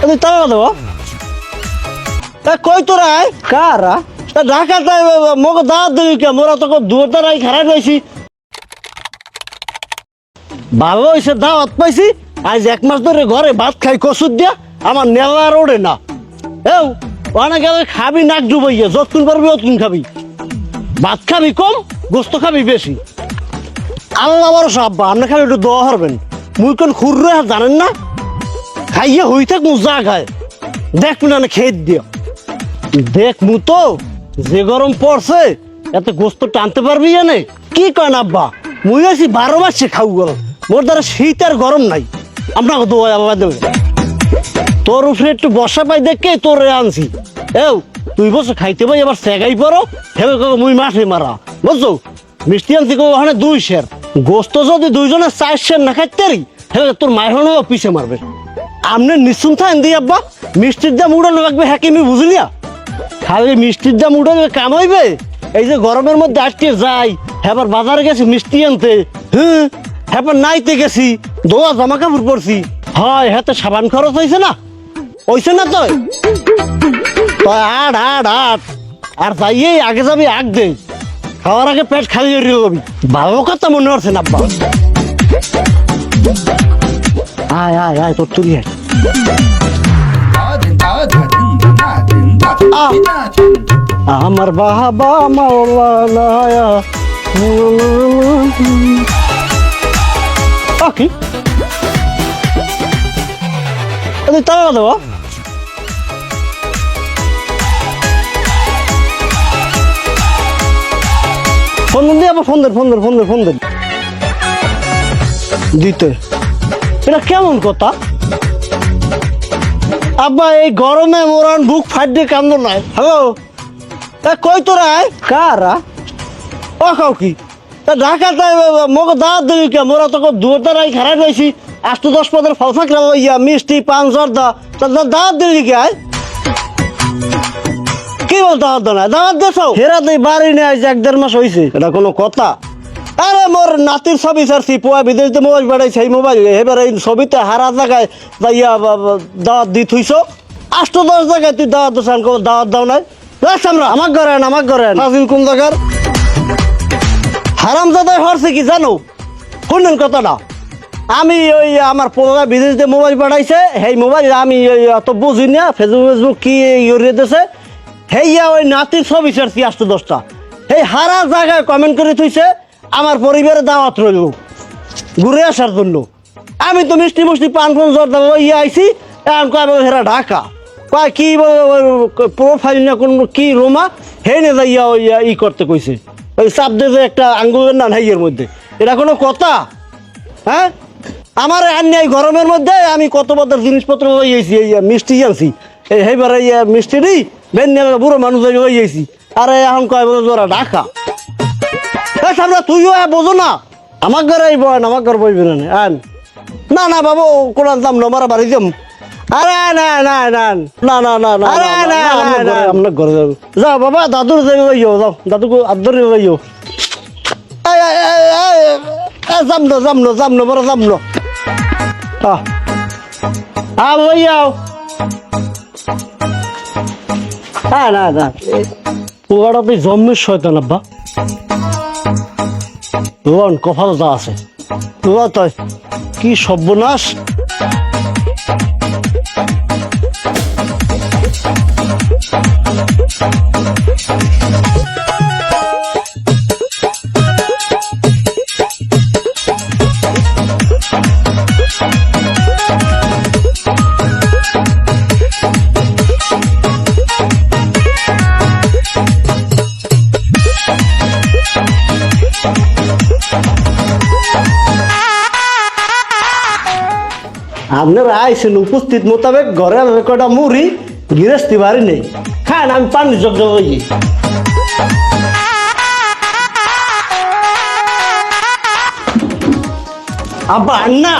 তুমি তালা দেবো। কই তোরা কারা ঢাকা তাই মোক দাঁত দিবি কে? মোরা তোকে দুয়ার আই খারাপ হয়েছি পাইছি। আজ এক মাস ধরে ঘরে ভাত খাই, কসুর দিয়া। আমার নেওয়ার ওড়ে না। এও অনেকে খাবি, নাক ডুবাইয়া। যতক্ষণ পারবি অতক্ষণ খাবি। ভাত খাবি কম, গোস্ত খাবি বেশি। আল্লাহ ভরসা, আব্বা, আপনি খালি একটু দোয়া হরবেন মুই কোন খুররে জানেন না? খাইয়ে হই থাক মু খায় দেখ না খেয়ে দিও দেখ মু তো যে গরম পড়ছে এত গোস্ত টানতে পারবি এনে। কি কন আব্বা? মুই আছি বারো মাসে খাও গরম মোর দ্বারা শীত আর গরম নাই। আপনাকে দোয়া আবার দেবে তোর উপরে একটু বসা পাই দেখে তোরে আনছি। এও তুই বসে খাইতে পাই এবার সেগাই পড়ো হেবে কো মুই মাঠে মারা বুঝছ? মিষ্টি আনছি কো ওখানে দুই শের গোস্ত যদি দুইজনে চার শের না খাইতে তোর মায়ের পিছে মারবে আমনে নিশ্চিন্ত থাকেন আব্বা, মিষ্টির দাম উড়ানো লাগবে হ্যাঁ আমি বুঝলিয়া? খালি মিষ্টির দাম উঠাবে কামাইবে এই যে গরমের মধ্যে আটকে যাই হ্যাঁ বাজারে গেছি, মিষ্টি আনতে হ্যাঁ? হ্যাঁ নাইতে গেছি দোয়া জামা কাপড় পরছি। হয় হ্যাঁ তো সাবান খরচ হয়েছে না? হয়েছে না তো আট আট আট। আর যাইয়ে আগে যাবি, আগ দে। খাওয়ার আগে পেট খালি হয়ে যাবি ভালো কথা মনে হচ্ছে না আয় আয় আয়, তোর তুই আমার বাবা মাওলানা কি? তালা দেবো ফোন দিয়ে আবার ফোন দেন ফোন দেন ফোন দেন ফোন দেন। দিতে। এটা কেমন কথা? আব্বা, এই গরমে মোরান বুক ফাটে কান্দ নাই। হ্যালো তা কই তোরা কারা ও খাও কি? তা ঢাকা তাই মোক দাঁত দিবি কে? মোরা তোকে দুটার আই খারাপ হয়েছি আজ তো দশ পদের ফল থাকলাম ইয়া মিষ্টি, পান, জর্দা। তা দাঁত দিবি কে কি বল দাওয়াত দাও না দাওয়াত দেছো হেরা তুই বাড়ি নিয়ে আইছে, এক দেড় মাস হয়েছে এটা কোনো কথা। আরে মোর নাতির ছবি ছাড়ছি পোয়া বিদেশে মোবাইল বাড়াইছে এই মোবাইল এবার এই ছবিতে হারা জায়গায় যাইয়া দাওয়াত দি থুইছো। আষ্ট দশ জায়গায় তুই দাওয়াত দোসান দাওয়াত দাও নাই। আমরা আমার ঘরে আন আমার ঘরে নাজিল কোন জায়গার হারাম জাদায় হরছে কি জানো? শুনেন কথাটা। আমি ওই আমার পোলা বিদেশ দিয়ে মোবাইল পাঠাইছে সেই মোবাইল আমি ওই অত বুঝি না ফেসবুক ফেসবুক কি ইয়ে দিছে হেইয়া ওই নাতির ছবি ছাড়ছি আটশো দশটা। সেই হারা জায়গায় কমেন্ট করে থইছে আমার পরিবারে দাওয়াত রইল। ঘুরে আসার জন্য। আমি তো মিষ্টি মুষ্টি পান জ্বর দাবো ইয়ে আইছি, এখন কয় বলে হেরা ঢাকা? কয় কি প্রোফাইল না কোন কি রোমা? হে নে যাইয়া ওই, ই করতে কইছে। ওই চাপ যে একটা আঙ্গুলের না হাইয়ের মধ্যে। এটা কোনো কথা? হ্যাঁ? আমার আন্যায় গরমের মধ্যে আমি কত বদার জিনিসপত্র হয়েছি এই মিষ্টি আনছি। এই হেবার এই মিষ্টি নেই বেন বুড়ো মানুষ হয়েছি আরে এখন কয় বছর জোরা ঢাকা? এ সামনে তুইও এ বোঝো না। আমার ঘরে এই বয় আমার ঘর বইবি না আন। না না বাবু কোন দাম না মারা বাড়ি যাম। আরে না না না না। না না না আরে না না না আমরা ঘরে যাব যাও। বাবা দাদুর যাই যাইও যাও। দাদুকে আদর যাইও। এই এই এই এই এই যাম না যাম না যাম না বড় যাম না। আ আ হ্যাঁ না না। পুয়াটা তুই জন্মের শয়তান আব্বা। কপাল যা আছে। লোয়া তাই কি সর্বনাশ? আপনারা আইসেন উপস্থিত মোতাবেক ঘরে কটা মুড়ি, গৃহস্থি বাড়ি নেই। খান, আমি পানি জগ জগ আব্বা, আন্না।